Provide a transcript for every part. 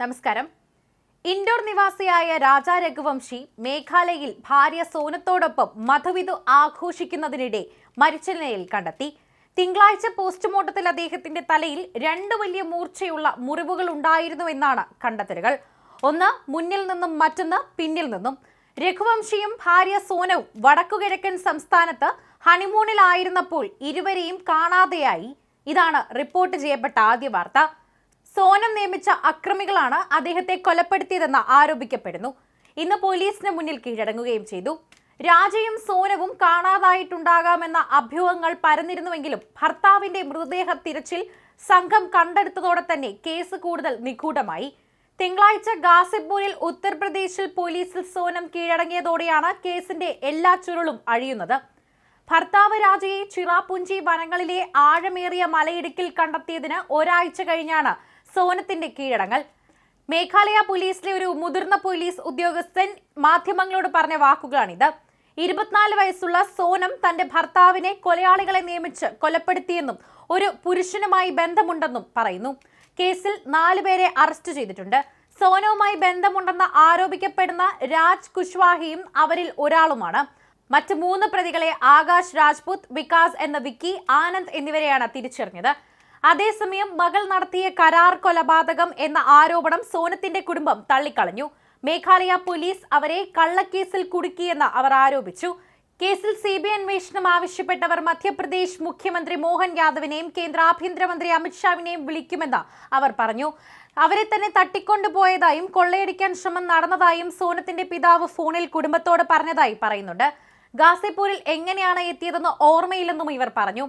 നമസ്കാരം. ഇൻഡോർ നിവാസിയായ രാജാ രഘുവംശി മേഘാലയയിൽ ഭാര്യ സോനത്തോടൊപ്പം മധുവിധു ആഘോഷിക്കുന്നതിനിടെ മരിച്ച നിലയിൽ കണ്ടെത്തി. തിങ്കളാഴ്ച പോസ്റ്റ്മോർട്ടത്തിൽ അദ്ദേഹത്തിന്റെ തലയിൽ രണ്ട് വലിയ മൂർച്ചയുള്ള മുറിവുകൾ ഉണ്ടായിരുന്നുവെന്നാണ് കണ്ടെത്തലുകൾ. ഒന്ന് മുന്നിൽ നിന്നും മറ്റൊന്ന് പിന്നിൽ നിന്നും. രഘുവംശിയും ഭാര്യ സോനവും വടക്കുകിഴക്കൻ സംസ്ഥാനത്ത് ഹണിമൂണിലായിരുന്നപ്പോൾ ഇരുവരെയും കാണാതെയായി. ഇതാണ് റിപ്പോർട്ട് ചെയ്യപ്പെട്ട ആദ്യ വാർത്ത. സോനം നിയമിച്ച അക്രമികളാണ് അദ്ദേഹത്തെ കൊലപ്പെടുത്തിയതെന്ന് ആരോപിക്കപ്പെടുന്നു. ഇന്ന് പോലീസിന് മുന്നിൽ കീഴടങ്ങുകയും ചെയ്തു. രാജയും സോനവും കാണാതായിട്ടുണ്ടാകാമെന്ന അഭ്യൂഹങ്ങൾ പരന്നിരുന്നുവെങ്കിലും ഭർത്താവിന്റെ മൃതദേഹ തിരച്ചിൽ സംഘം കണ്ടെടുത്തതോടെ തന്നെ കേസ് കൂടുതൽ നിഗൂഢമായി. തിങ്കളാഴ്ച ഗാസിപ്പൂരിൽ ഉത്തർപ്രദേശിൽ പോലീസിൽ സോനം കീഴടങ്ങിയതോടെയാണ് കേസിന്റെ എല്ലാ ചുരുളും അഴിയുന്നത്. ഭർത്താവ് രാജയെ ചിറാപുഞ്ചി വനങ്ങളിലെ ആഴമേറിയ മലയിടുക്കിൽ കണ്ടെത്തിയതിന് ഒരാഴ്ച കഴിഞ്ഞാണ് സോനത്തിന്റെ കീഴടങ്ങൽ. മേഘാലയ പോലീസിലെ ഒരു മുതിർന്ന പോലീസ് ഉദ്യോഗസ്ഥൻ മാധ്യമങ്ങളോട് പറഞ്ഞ വാക്കുകളാണിത്. ഇരുപത്തിനാല് വയസ്സുള്ള സോനം തന്റെ ഭർത്താവിനെ കൊലയാളികളെ നിയമിച്ച് കൊലപ്പെടുത്തിയെന്നും ഒരു പുരുഷനുമായി ബന്ധമുണ്ടെന്നും പറയുന്നു. കേസിൽ നാലുപേരെ അറസ്റ്റ് ചെയ്തിട്ടുണ്ട്. സോനവുമായി ബന്ധമുണ്ടെന്ന് ആരോപിക്കപ്പെടുന്ന രാജ് കുശ്വാഹിയും അവരിൽ ഒരാളുമാണ്. മറ്റ് മൂന്ന് പ്രതികളെ ആകാശ് രാജ്പുത് വികാസ് എന്ന വിക്കി ആനന്ദ് എന്നിവരെയാണ് തിരിച്ചറിഞ്ഞത്. അതേസമയം മകൾ നടത്തിയ കരാർ കൊലപാതകം എന്ന ആരോപണം സോനത്തിന്റെ കുടുംബം തള്ളിക്കളഞ്ഞു. മേഘാലയ പോലീസ് അവരെ കള്ളക്കേസിൽ കുടുക്കിയെന്ന് അവർ ആരോപിച്ചു. കേസിൽ സി ബി അന്വേഷണം ആവശ്യപ്പെട്ടവർ മധ്യപ്രദേശ് മുഖ്യമന്ത്രി മോഹൻ യാദവിനെയും കേന്ദ്ര ആഭ്യന്തരമന്ത്രി അമിത്ഷാവിനെയും വിളിക്കുമെന്ന് അവർ പറഞ്ഞു. അവരെ തന്നെ തട്ടിക്കൊണ്ടുപോയതായും കൊള്ളയടിക്കാൻ ശ്രമം നടന്നതായും സോനത്തിന്റെ പിതാവ് ഫോണിൽ കുടുംബത്തോട് പറഞ്ഞതായി പറയുന്നുണ്ട്. ഗാസിപ്പൂരിൽ എങ്ങനെയാണ് എത്തിയതെന്ന് ഓർമ്മയില്ലെന്നും ഇവർ പറഞ്ഞു.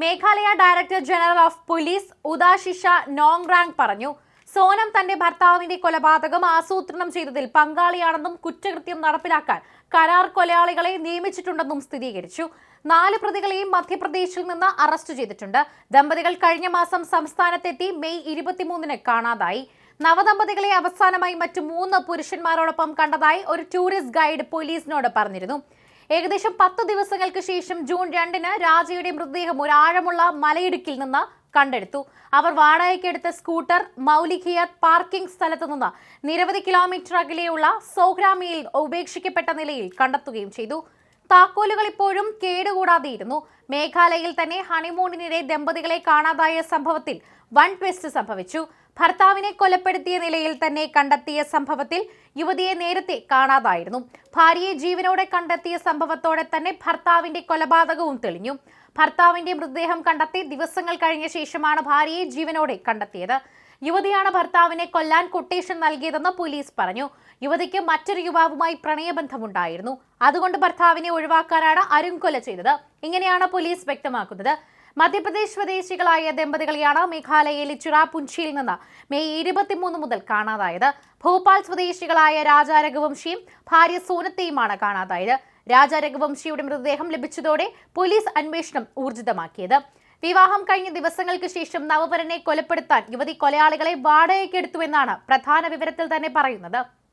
Meghalaya director general of police Idashisha Nongrang പറഞ്ഞു സോനം തന്റെ ഭർത്താവിന്റെ കൊലപാതകം ആസൂത്രണം ചെയ്തതിൽ പങ്കാളിയാണെന്നും കുറ്റകൃത്യം നടപ്പിലാക്കാൻ കരാർ കൊലയാളികളെ നിയമിച്ചിട്ടുണ്ടെന്നും സ്ഥിരീകരിച്ചു. നാല് പ്രതികളെയും മധ്യപ്രദേശിൽ നിന്ന് അറസ്റ്റ് ചെയ്തിട്ടുണ്ട്. ദമ്പതികൾ കഴിഞ്ഞ മാസം സംസ്ഥാനത്തെത്തി മെയ് ഇരുപത്തിമൂന്നിന് കാണാതായി. നവദമ്പതികളെ അവസാനമായി മറ്റു മൂന്ന് പുരുഷന്മാരോടൊപ്പം കണ്ടതായി ഒരു ടൂറിസ്റ്റ് ഗൈഡ് പോലീസിനോട് പറഞ്ഞിരുന്നു. ഏകദേശം പത്ത് ദിവസങ്ങൾക്ക് ശേഷം ജൂൺ രണ്ടിന് രാജയുടെ മൃതദേഹം ഒരു ആഴമുള്ള മലയിടുക്കിൽ നിന്ന് കണ്ടെടുത്തു. അവർ വാടകയ്ക്കെടുത്ത സ്കൂട്ടർ മൗലിഖിയാത്ത് പാർക്കിംഗ് സ്ഥലത്ത് നിന്ന് നിരവധി കിലോമീറ്റർ അകലെയുള്ള സോഗ്രാമിയിൽ ഉപേക്ഷിക്കപ്പെട്ട നിലയിൽ കണ്ടെത്തുകയും ചെയ്തു. താക്കോലുകൾ ഇപ്പോഴും കേടുകൂടാതെയിരുന്നു. മേഘാലയയിൽ തന്നെ ഹണിമൂണിനിടെ ദമ്പതികളെ കാണാതായ സംഭവത്തിൽ വൺ ട്വിസ്റ്റ് സംഭവിച്ചു. ഭർത്താവിനെ കൊലപ്പെടുത്തിയ നിലയിൽ തന്നെ കണ്ടെത്തിയ സംഭവത്തിൽ യുവതിയെ നേരത്തെ കാണാതായിരുന്നു. ഭാര്യയെ ജീവനോടെ കണ്ടെത്തിയ സംഭവത്തോടെ തന്നെ ഭർത്താവിന്റെ കൊലപാതകവും തെളിഞ്ഞു. ഭർത്താവിന്റെ മൃതദേഹം കണ്ടെത്തി ദിവസങ്ങൾ കഴിഞ്ഞ ശേഷമാണ് ഭാര്യയെ ജീവനോടെ കണ്ടെത്തിയത്. യുവതിയാണ് ഭർത്താവിനെ കൊല്ലാൻ കൊട്ടേഷൻ നൽകിയതെന്ന് പോലീസ് പറഞ്ഞു. യുവതിക്ക് മറ്റൊരു യുവാവുമായി പ്രണയബന്ധമുണ്ടായിരുന്നു. അതുകൊണ്ട് ഭർത്താവിനെ ഒഴിവാക്കാനാണ് അരുൺ കൊല ചെയ്തത്. ഇങ്ങനെയാണ് പോലീസ് വ്യക്തമാക്കുന്നത്. മധ്യപ്രദേശ് സ്വദേശികളായ ദമ്പതികളെയാണ് മേഘാലയയിലെ ചിറാപുഞ്ചിയിൽ നിന്ന് മെയ് ഇരുപത്തിമൂന്ന് മുതൽ കാണാതായത്. ഭോപ്പാൽ സ്വദേശികളായ രാജാ രഘുവംശിയും ഭാര്യ സോനത്തെയുമാണ് കാണാതായത്. രാജാ രഘുവംശിയുടെ മൃതദേഹം ലഭിച്ചതോടെ പോലീസ് അന്വേഷണം ഊർജിതമാക്കിയത്. വിവാഹം കഴിഞ്ഞ ദിവസങ്ങൾക്ക് ശേഷം നവവരനെ കൊലപ്പെടുത്താൻ യുവതി കൊലയാളികളെ വാടകയ്ക്കെടുത്തുവെന്നാണ് പ്രധാന വിവരത്തിൽ തന്നെ പറയുന്നത്.